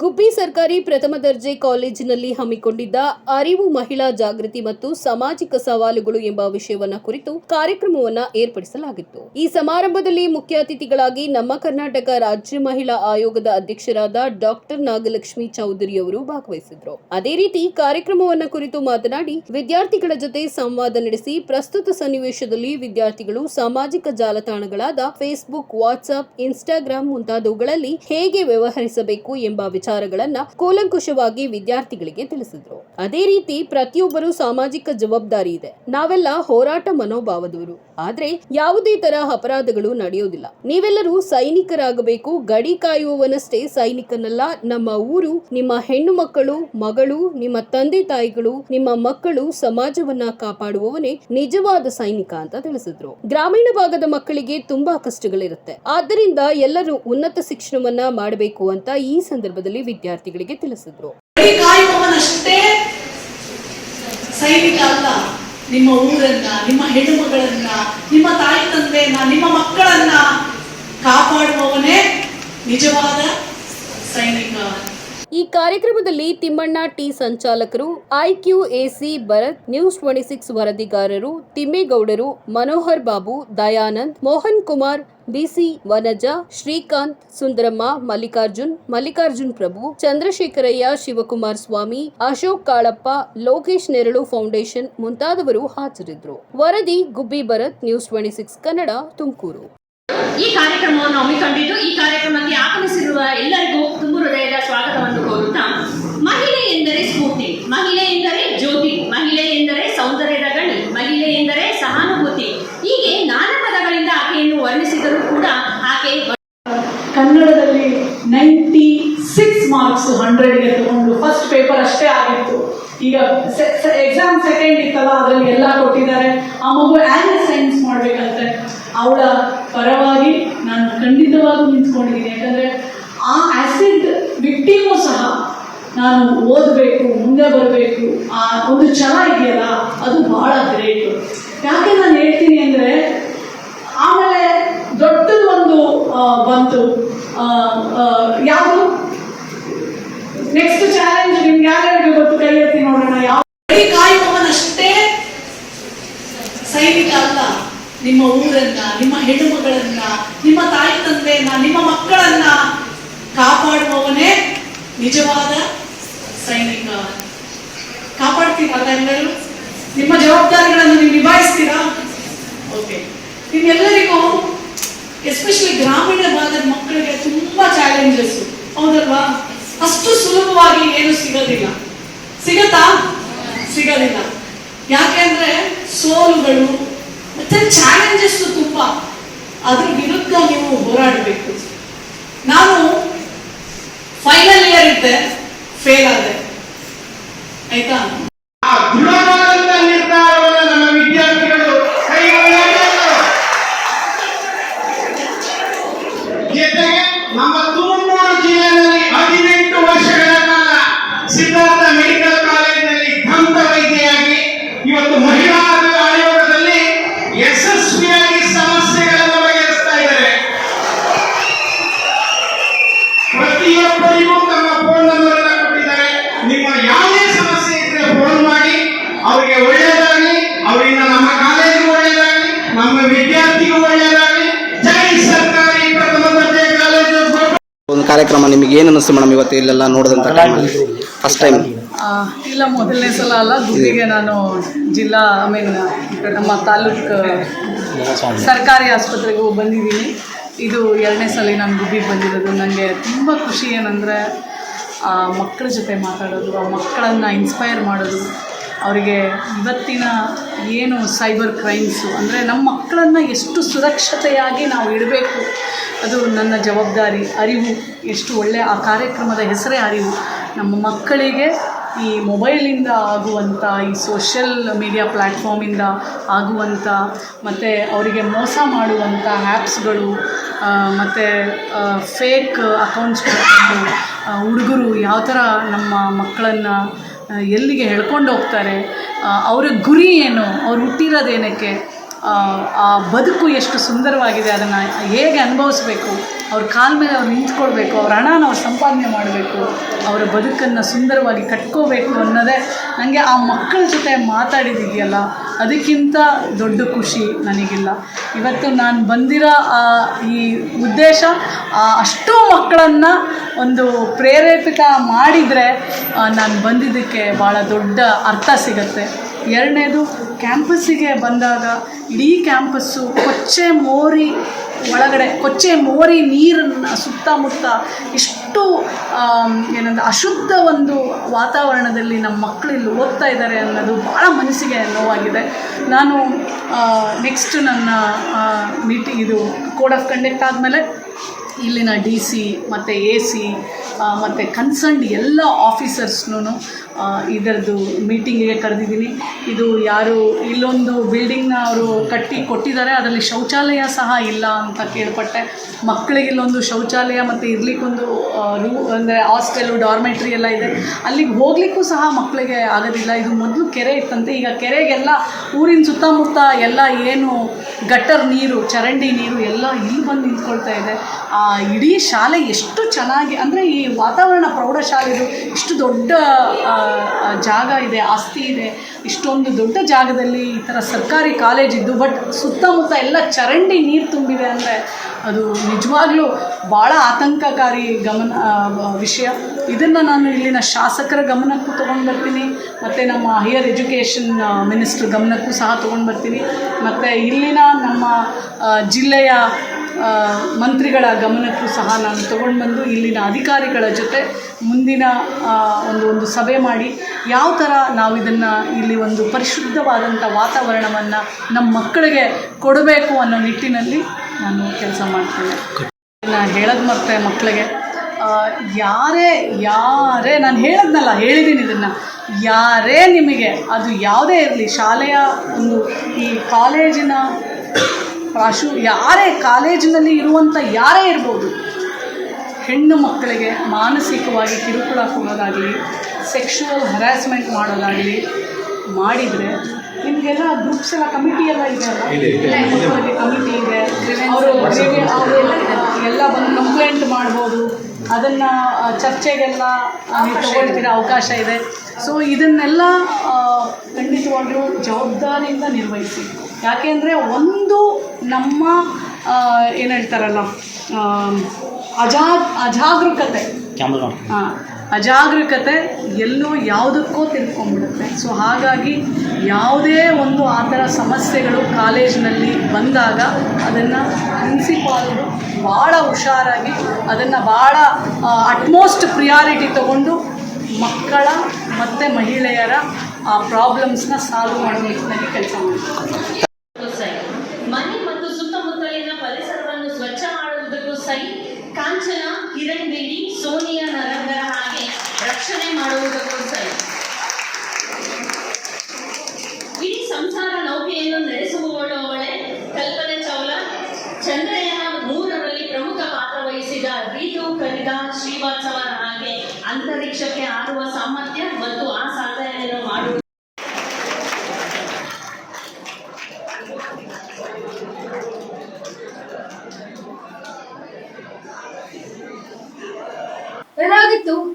ಗುಬ್ಬಿ ಸರ್ಕಾರಿ ಪ್ರಥಮ ದರ್ಜೆ ಕಾಲೇಜಿನಲ್ಲಿ ಹಮ್ಮಿಕೊಂಡಿದ್ದ ಅರಿವು ಮಹಿಳಾ ಜಾಗೃತಿ ಮತ್ತು ಸಾಮಾಜಿಕ ಸವಾಲುಗಳು ಎಂಬ ವಿಷಯವನ್ನ ಕುರಿತು ಕಾರ್ಯಕ್ರಮವನ್ನ ಏರ್ಪಡಿಸಲಾಗಿತ್ತು. ಈ ಸಮಾರಂಭದಲ್ಲಿ ಮುಖ್ಯ ಅತಿಥಿಗಳಾಗಿ ನಮ್ಮ ಕರ್ನಾಟಕ ರಾಜ್ಯ ಮಹಿಳಾ ಆಯೋಗದ ಅಧ್ಯಕ್ಷರಾದ ಡಾಕ್ಟರ್ ನಾಗಲಕ್ಷ್ಮಿ ಚೌಧರಿ ಅವರು ಭಾಗವಹಿಸಿದ್ರು. ಅದೇ ರೀತಿ ಕಾರ್ಯಕ್ರಮವನ್ನ ಕುರಿತು ಮಾತನಾಡಿ, ವಿದ್ಯಾರ್ಥಿಗಳ ಜೊತೆ ಸಂವಾದ ನಡೆಸಿ ಪ್ರಸ್ತುತ ಸನ್ನಿವೇಶದಲ್ಲಿ ವಿದ್ಯಾರ್ಥಿಗಳು ಸಾಮಾಜಿಕ ಜಾಲತಾಣಗಳಾದ ಫೇಸ್ಬುಕ್ ವಾಟ್ಸ್ಆಪ್ ಇನ್ಸ್ಟಾಗ್ರಾಮ್ ಮುಂತಾದವುಗಳಲ್ಲಿ ಹೇಗೆ ವ್ಯವಹರಿಸಬೇಕು ಎಂಬ ವಿಚಾರಗಳನ್ನ ಕೂಲಂಕುಷವಾಗಿ ವಿದ್ಯಾರ್ಥಿಗಳಿಗೆ ತಿಳಿಸಿದ್ರು. ಅದೇ ರೀತಿ ಪ್ರತಿಯೊಬ್ಬರು ಸಾಮಾಜಿಕ ಜವಾಬ್ದಾರಿ ಇದೆ. ನಾವೆಲ್ಲ ಹೋರಾಟ ಮನೋಭಾವದವರು. ಆದ್ರೆ ಯಾವುದೇ ತರಹ ಅಪರಾಧಗಳು ನಡೆಯೋದಿಲ್ಲ. ನೀವೆಲ್ಲರೂ ಸೈನಿಕರಾಗಬೇಕು. ಗಡಿ ಕಾಯುವವನಷ್ಟೇ ಸೈನಿಕನಲ್ಲ. ನಮ್ಮ ಊರು, ನಿಮ್ಮ ಹೆಣ್ಣು ಮಕ್ಕಳು, ಮಗಳು, ನಿಮ್ಮ ತಂದೆ ತಾಯಿಗಳು, ನಿಮ್ಮ ಮಕ್ಕಳು ಸಮಾಜವನ್ನ ಕಾಪಾಡುವವನೇ ನಿಜವಾದ ಸೈನಿಕ ಅಂತ ತಿಳಿಸಿದ್ರು. ಗ್ರಾಮೀಣ ಭಾಗದ ಮಕ್ಕಳಿಗೆ ತುಂಬಾ ಕಷ್ಟಗಳಿರುತ್ತೆ. ಆದ್ದರಿಂದ ಎಲ್ಲರೂ ಉನ್ನತ ಶಿಕ್ಷಣವನ್ನ ಮಾಡಬೇಕು ಅಂತ ಈ ಸಂದರ್ಭದಲ್ಲಿ ವಿದ್ಯಾರ್ಥಿಗಳಿಗೆ ತಿಳಿಸಿದ್ರು. ಸೈನಿಕ ಅಲ್ಲ, ನಿಮ್ಮ ಊರನ್ನ, ನಿಮ್ಮ ಹೆಣ್ಣು ಮಗಳನ್ನ ನಿಮ್ಮ ತಾಯಿ ತಂದೆಯನ್ನ, ನಿಮ್ಮ ಮಕ್ಕಳನ್ನ ಕಾಪಾಡುವವನೇ ನಿಜವಾದ ಸೈನಿಕ. ಈ ಕಾರ್ಯಕ್ರಮದಲ್ಲಿ Thimmanna T ಸಂಚಾಲಕರು, IQAC Bharath, news twenty six ವರದಿಗಾರರು ತಿಮ್ಮೇಗೌಡರು, Manohar Babu, Dayanand, Mohan Kumar, B C Vanaja, Srikanth, Sundaramma, Mallikarjun Mallikarjun Prabhu, Chandrashekharaiah, Shivakumar Swamy, Ashok Kalappa, Lokesh Neralu foundation ಮುಂತಾದವರು ಹಾಜರಿದ್ದರು. ವರದಿ Gubbi Bharath, news twenty six Kannada, Tumakuru. ಈ ಕಾರ್ಯಕ್ರಮವನ್ನು ಹಮ್ಮಿಕೊಂಡಿದ್ದು, ಈ ಕಾರ್ಯಕ್ರಮಕ್ಕೆ ಆಗಮಿಸಿರುವ ಎಲ್ಲರಿಗೂ ತುಂಬು ಹೃದಯದ ಸ್ವಾಗತವನ್ನು ಕೋರುತ್ತಾ, ಮಹಿಳೆ ಎಂದರೆ ಸ್ಫೂರ್ತಿ, ಮಹಿಳೆ ಎಂದರೆ ಜ್ಯೋತಿ, ಮಹಿಳೆ ಎಂದರೆ ಸೌಂದರ್ಯದ ಗಣಿ, ಮಹಿಳೆ ಎಂದರೆ ಸಹಾನುಭೂತಿ. ಹೀಗೆ ನಾನಾ ಪದಗಳಿಂದ ಆಕೆಯನ್ನು ವರ್ಣಿಸಿದರೂ ಕೂಡ ಆಕೆ ಕನ್ನಡದಲ್ಲಿ ನೈಂಟಿ ಸಿಕ್ಸ್ ಮಾರ್ಕ್ಸ್ ಹಂಡ್ರೆಡ್ಗೆ ತಗೊಂಡು ಫಸ್ಟ್ ಪೇಪರ್ ಅಷ್ಟೇ ಆಗಿತ್ತು. ಈಗ ಎಕ್ಸಾಮ್ ಸೆಕೆಂಡ್ ಇತ್ತಲ್ಲ, ಅದರಲ್ಲಿ ಎಲ್ಲ ಕೊಟ್ಟಿದ್ದಾರೆ. ಆ ಮಗು ಆ್ಯನ್ ಸೈನ್ಸ್ ಮಾಡ್ಬೇಕಂತೆ. ಅವಳ ಪರವಾಗಿ ನಾನು ಖಂಡಿತವಾಗೂ ನಿಂತ್ಕೊಂಡಿದ್ದೀನಿ. ಯಾಕಂದ್ರೆ ಆ ಆಸಿಡ್ ವಿಕ್ಟಿಮು ಸಹ ನಾನು ಓದಬೇಕು, ಮುಂದೆ ಬರಬೇಕು, ಆ ಒಂದು ಛಲ ಇದೆಯಲ್ಲ, ಅದು ಬಹಳ ಗ್ರೇಟ್ ಯಾಕೆ ನಾನು ಹೇಳ್ತೀನಿ ಅಂದ್ರೆ, ಆಮೇಲೆ ದೊಡ್ಡದು ಒಂದು ಬಂತು. ಯಾವುದು? ನೆಕ್ಸ್ಟ್ ಚಾಲೆಂಜ್ ನಿಮ್ಗೆ ಯಾರ್ಯಾರಿಗೆ ಗೊತ್ತು? ಕೈ ಎತ್ತಿ ನೋಡೋಣ. ಯಾವ ಕಾಯುವವನಷ್ಟೇ ಸೈನಿಕ ಅಲ್ಲ. ನಿಮ್ಮ ಊರನ್ನ, ನಿಮ್ಮ ಹೆಣ್ಣುಮಗಳನ್ನ, ನಿಮ್ಮ ತಾಯಿ ತಂದೆಯನ್ನ, ನಿಮ್ಮ ಮಕ್ಕಳನ್ನ ಕಾಪಾಡುವವನೇ ನಿಜವಾದ ಸೈನಿಕ. ಕಾಪಾಡ್ತೀರಲ್ಲ ಎಲ್ಲರೂ? ನಿಮ್ಮ ಜವಾಬ್ದಾರಿಗಳನ್ನು ನೀವು ನಿಭಾಯಿಸ್ತೀರಾ? ಓಕೆ ನಿಮ್ಮೆಲ್ಲರಿಗೂ ಎಸ್ಪೆಷಲಿ ಗ್ರಾಮೀಣ ಭಾಗದ ಮಕ್ಕಳಿಗೆ ತುಂಬಾ ಚಾಲೆಂಜಸ್ ಹೌದಲ್ವಾ? ಅಷ್ಟು ಸುಲಭವಾಗಿ ಏನು ಸಿಗೋದಿಲ್ಲ. ಸಿಗತ್ತಾ? ಸಿಗೋದಿಲ್ಲ. ಯಾಕೆಂದ್ರೆ ಸೋಲುಗಳು ಚಾಲೆಂಜಸ್ ತುಂಬ ಅದ್ರ ವಿರುದ್ಧ ನೀವು ಹೋರಾಡಬೇಕು. ನಾನು ಫೈನಲ್ ಇಯರ್ ಇದ್ದೆ ಫೇಲ್ ಆದೆ. ಆಯ್ತಾ? ಕಾರ್ಯಕ್ರಮ ನಿಮಗೆ ಏನು ಅನಿಸ್ತು ಮೇಡಮ್ ಇವತ್ತು ಇಲ್ಲೆಲ್ಲ ನೋಡಿದಂಥ ಫಸ್ಟ್ ಟೈಮ್ ಇಲ್ಲ, ಮೊದಲನೇ ಸಲ ಅಲ್ಲ, ದುಡ್ಡಿಗೆ ನಾನು ಜಿಲ್ಲಾ ಐ ಮೀನ್ ನಮ್ಮ ತಾಲೂಕು ಸರ್ಕಾರಿ ಆಸ್ಪತ್ರೆಗೂ ಬಂದಿದ್ದೀನಿ. ಇದು ಎರಡನೇ ಸಲ ನಾನು ಗುಬ್ಬಿಗೆ ಬಂದಿರೋದು. ನನಗೆ ತುಂಬ ಖುಷಿ ಏನಂದರೆ ಮಕ್ಕಳ ಜೊತೆ ಮಾತಾಡೋದು, ಆ ಮಕ್ಕಳನ್ನು ಇನ್ಸ್ಪೈರ್ ಮಾಡೋದು. ಅವರಿಗೆ ಇವತ್ತಿನ ಏನು ಸೈಬರ್ ಕ್ರೈಮ್ಸು, ಅಂದರೆ ನಮ್ಮ ಮಕ್ಕಳನ್ನು ಎಷ್ಟು ಸುರಕ್ಷತೆಯಾಗಿ ನಾವು ಇಡಬೇಕು, ಅದು ನನ್ನ ಜವಾಬ್ದಾರಿ, ಅರಿವು, ಎಷ್ಟು ಒಳ್ಳೆಯ ಆ ಕಾರ್ಯಕ್ರಮದ ಹೆಸರೇ ಅರಿವು. ನಮ್ಮ ಮಕ್ಕಳಿಗೆ ಈ ಮೊಬೈಲಿಂದ ಆಗುವಂಥ ಈ ಸೋಷಿಯಲ್ ಮೀಡಿಯಾ ಪ್ಲ್ಯಾಟ್ಫಾರ್ಮಿಂದ ಆಗುವಂಥ ಮತ್ತು ಅವರಿಗೆ ಮೋಸ ಮಾಡುವಂಥ ಆ್ಯಪ್ಸ್ಗಳು ಮತ್ತು ಫೇಕ್ ಅಕೌಂಟ್ಸ್ಗಳು ಹುಡುಗರು, ಯಾವ ಥರ ನಮ್ಮ ಮಕ್ಕಳನ್ನು ಎಲ್ಲಿಗೆ ಹೇಳ್ಕೊಂಡು ಹೋಗ್ತಾರೆ? ಅವರ ಗುರಿ ಏನು? ಅವ್ರು ಹುಟ್ಟಿರೋದೇನಕ್ಕೆ ಆ, ಬದುಕು ಎಷ್ಟು ಸುಂದರವಾಗಿದೆ ಅದನ್ನು ಹೇಗೆ ಅನುಭವಿಸ್ಬೇಕು? ಅವ್ರ ಕಾಲ ಮೇಲೆ ಅವ್ರು ನಿಂತ್ಕೊಳ್ಬೇಕು ಅವ್ರ ಹಣನ ಅವ್ರು ಸಂಪಾದನೆ ಮಾಡಬೇಕು ಅವರ ಬದುಕನ್ನು ಸುಂದರವಾಗಿ ಕಟ್ಕೋಬೇಕು ಅನ್ನೋದೇ ನನಗೆ ಆ ಮಕ್ಕಳ ಜೊತೆ ಮಾತಾಡಿದಿದೆಯಲ್ಲ ಅದಕ್ಕಿಂತ ದೊಡ್ಡ ಖುಷಿ ನನಗಿಲ್ಲ. ಇವತ್ತು ನಾನು ಬಂದಿರೋ ಈ ಉದ್ದೇಶ ಅಷ್ಟು ಮಕ್ಕಳನ್ನು ಒಂದು ಪ್ರೇರೇಪಿತ ಮಾಡಿದರೆ ನಾನು ಬಂದಿದ್ದಕ್ಕೆ ಭಾಳ ದೊಡ್ಡ ಅರ್ಥ ಸಿಗತ್ತೆ. ಎರಡನೇದು ಕ್ಯಾಂಪಸ್ಸಿಗೆ ಬಂದಾಗ ಇಡೀ ಕ್ಯಾಂಪಸ್ಸು ಕೊಚ್ಚೆ ಮೋರಿ ಒಳಗಡೆ, ಕೊಚ್ಚೆ ಮೋರಿ ನೀರನ್ನು ಸುತ್ತಮುತ್ತ ಇಷ್ಟು ಏನಂದ್ರೆ ಅಶುದ್ಧ ಒಂದು ವಾತಾವರಣದಲ್ಲಿ ನಮ್ಮ ಮಕ್ಕಳು ಇಲ್ಲಿ ಓದ್ತಾ ಇದ್ದಾರೆ ಅನ್ನೋದು ಭಾಳ ಮನಸ್ಸಿಗೆ ನೋವಾಗಿದೆ. ನಾನು ನೆಕ್ಸ್ಟ್ ನನ್ನ ಮೀಟಿಂಗ್ ಇದು ಕೋಡ್ ಆಫ್ ಕಂಡಕ್ಟ್ ಆದಮೇಲೆ ಇಲ್ಲಿನ ಡಿ ಸಿ ಮತ್ತು ಎ ಸಿ ಮತ್ತು ಕನ್ಸರ್ನ್ಡ್ ಎಲ್ಲ ಆಫೀಸರ್ಸ್ನೂ ಇದರದ್ದು ಮೀಟಿಂಗಿಗೆ ಕರೆದಿದ್ದೀನಿ. ಇದು ಯಾರು ಇಲ್ಲೊಂದು ಬಿಲ್ಡಿಂಗ್ನ ಅವರು ಕಟ್ಟಿ ಕೊಟ್ಟಿದ್ದಾರೆ. ಅದರಲ್ಲಿ ಶೌಚಾಲಯ ಸಹ ಇಲ್ಲ ಅಂತ ಕೇಳ್ಪಟ್ಟೆ. ಮಕ್ಕಳಿಗೆ ಇಲ್ಲೊಂದು ಶೌಚಾಲಯ ಮತ್ತು ಇರಲಿಕ್ಕೊಂದು ರೂ ಅಂದರೆ ಹಾಸ್ಟೆಲು ಡಾರ್ಮೆಟ್ರಿ ಎಲ್ಲ ಇದೆ. ಅಲ್ಲಿಗೆ ಹೋಗ್ಲಿಕ್ಕೂ ಸಹ ಮಕ್ಕಳಿಗೆ ಆಗೋದಿಲ್ಲ. ಇದು ಮೊದಲು ಕೆರೆ ಇತ್ತಂತೆ. ಈಗ ಕೆರೆಗೆಲ್ಲ ಊರಿನ ಸುತ್ತಮುತ್ತ ಎಲ್ಲ ಏನು ಗಟ್ಟರ್ ನೀರು, ಚರಂಡಿ ನೀರು ಎಲ್ಲ ಇಲ್ಲಿ ಬಂದು ನಿಂತ್ಕೊಳ್ತಾ ಇದೆ. ಆ, ಇಡೀ ಶಾಲೆ ಎಷ್ಟು ಚೆನ್ನಾಗಿ, ಅಂದರೆ ಈ ವಾತಾವರಣ ಪ್ರೌಢಶಾಲೆದು ಇಷ್ಟು ದೊಡ್ಡ ಜಾಗ ಇದೆ, ಆಸ್ತಿ ಇದೆ. ಇಷ್ಟೊಂದು ದೊಡ್ಡ ಜಾಗದಲ್ಲಿ ಈ ಥರ ಸರ್ಕಾರಿ ಕಾಲೇಜ್ ಇದ್ದು, ಬಟ್ ಸುತ್ತಮುತ್ತ ಎಲ್ಲ ಚರಂಡಿ ನೀರು ತುಂಬಿದೆ ಅಂದರೆ ಅದು ನಿಜವಾಗ್ಲೂ ಭಾಳ ಆತಂಕಕಾರಿ ಗಮನ ವಿಷಯ. ಇದನ್ನು ನಾನು ಇಲ್ಲಿನ ಶಾಸಕರ ಗಮನಕ್ಕೂ ತೊಗೊಂಡು ಬರ್ತೀನಿ, ಮತ್ತು ನಮ್ಮ ಹೈಯರ್ ಎಜುಕೇಷನ್ ಮಿನಿಸ್ಟ್ರ್ ಗಮನಕ್ಕೂ ಸಹ ತೊಗೊಂಡು ಬರ್ತೀನಿ. ಮತ್ತು ಇಲ್ಲಿನ ನಮ್ಮ ಜಿಲ್ಲೆಯ ಮಂತ್ರಿಗಳ ಗಮನಕ್ಕೂ ಸಹ ನಾನು ತಗೊಂಡು ಬಂದು ಇಲ್ಲಿನ ಅಧಿಕಾರಿಗಳ ಜೊತೆ ಮುಂದಿನ ಒಂದು ಒಂದು ಸಭೆ ಮಾಡಿ ಯಾವ ಥರ ನಾವು ಇದನ್ನು ಇಲ್ಲಿ ಒಂದು ಪರಿಶುದ್ಧವಾದಂಥ ವಾತಾವರಣವನ್ನು ನಮ್ಮ ಮಕ್ಕಳಿಗೆ ಕೊಡಬೇಕು ಅನ್ನೋ ನಿಟ್ಟಿನಲ್ಲಿ ನಾನು ಕೆಲಸ ಮಾಡ್ತೇನೆ. ನಾನು ಹೇಳೋದು ಮತ್ತೆ ಮಕ್ಕಳಿಗೆ ಯಾರೇ ಯಾರೇ, ನಾನು ಹೇಳದ್ನಲ್ಲ ಹೇಳಿದ್ದೀನಿ ಇದನ್ನು. ಯಾರೇ ನಿಮಗೆ, ಅದು ಯಾವುದೇ ಇರಲಿ, ಶಾಲೆಯ ಒಂದು ಈ ಕಾಲೇಜಿನ ಪ್ರಾಶು ಯಾರೇ ಕಾಲೇಜಿನಲ್ಲಿ ಇರುವಂಥ ಯಾರೇ ಇರ್ಬೋದು ಹೆಣ್ಣು ಮಕ್ಕಳಿಗೆ ಮಾನಸಿಕವಾಗಿ ಕಿರುಕುಳ ಕೊಡೋದಾಗಲಿ ಸೆಕ್ಷುವಲ್ ಹರಾಸ್ಮೆಂಟ್ ಮಾಡೋದಾಗಲಿ ಮಾಡಿದರೆ ನಿಮಗೆಲ್ಲ ಗ್ರೂಪ್ಸ್ ಎಲ್ಲ ಕಮಿಟಿ ಎಲ್ಲ ಇದೆ ಅಲ್ಲ ಕಮಿಟಿ ಇದೆ. ಅವರು ಅವರು ಎಲ್ಲ ಬಂದು ಕಂಪ್ಲೇಂಟ್ ಮಾಡ್ಬೋದು. ಅದನ್ನು ಚರ್ಚೆಗೆಲ್ಲ ತಗೊಳ್ತಿರೋ ಅವಕಾಶ ಇದೆ. ಸೊ ಇದನ್ನೆಲ್ಲ ಖಂಡಿತವಾಗಲೂ ಖಂಡಿತವಾಗ್ಲೂ ಜವಾಬ್ದಾರಿಯಿಂದ ನಿರ್ವಹಿಸಿ. ಯಾಕೆಂದರೆ ಒಂದು ನಮ್ಮ ಏನು ಹೇಳ್ತಾರಲ್ಲ ಅಜಾ ಅಜಾಗರೂಕತೆ. ಹಾಂ ಅಜಾಗರೂಕತೆ ಎಲ್ಲೋ ಯಾವುದಕ್ಕೋ ತಿಳ್ಕೊಂಬಿಡುತ್ತೆ ಸೊ ಹಾಗಾಗಿ ಯಾವುದೇ ಒಂದು ಆ ಥರ ಸಮಸ್ಯೆಗಳು ಕಾಲೇಜಿನಲ್ಲಿ ಬಂದಾಗ ಅದನ್ನು ಪ್ರಿನ್ಸಿಪಾಲ್ರು ಭಾಳ ಹುಷಾರಾಗಿ ಅದನ್ನು ಭಾಳ ಅಟ್ಮೋಸ್ಟ್ ಪ್ರಿಯಾರಿಟಿ ತಗೊಂಡು ಮಕ್ಕಳ ಮತ್ತು ಮಹಿಳೆಯರ ಆ ಪ್ರಾಬ್ಲಮ್ಸ್ನ ಸಾಲ್ವ್ ಮಾಡೋ ನಿಟ್ಟಿನಲ್ಲಿ ಕೆಲಸ ಮಾಡ್ತಾರೆ ಸೈ ಮನೆ ಮತ್ತು ಸುತ್ತಮುತ್ತಲಿನ ಪರಿಸರವನ್ನು ಸ್ವಚ್ಛ ಮಾಡುವುದಕ್ಕೂ ಸೈ, ಕಾಂಚನ ಕಿರಣ್ ಬೇಡಿ ಸೋನಿಯಾ ನರಂದರ ಹಾಗೆ ರಕ್ಷಣೆ ಮಾಡುವುದಕ್ಕೂ ಸರಿ ಇಡೀ ಸಂಸಾರ ನೌಕೆಯನ್ನು ನಡೆಸುವವಳವಳೆ ಕಲ್ಪನೆ ಚೌಲ ಚಂದ್ರಯಾನ ಮೂರರಲ್ಲಿ ಪ್ರಮುಖ ಪಾತ್ರ ವಹಿಸಿದ ರೀತು ಕನಿಕಾ ಶ್ರೀವಾತ್ಸವರ ಹಾಗೆ ಅಂತರಿಕ್ಷಕ್ಕೆ ಆಡುವ ಸಾಮರ್ಥ್ಯ ಮತ್ತು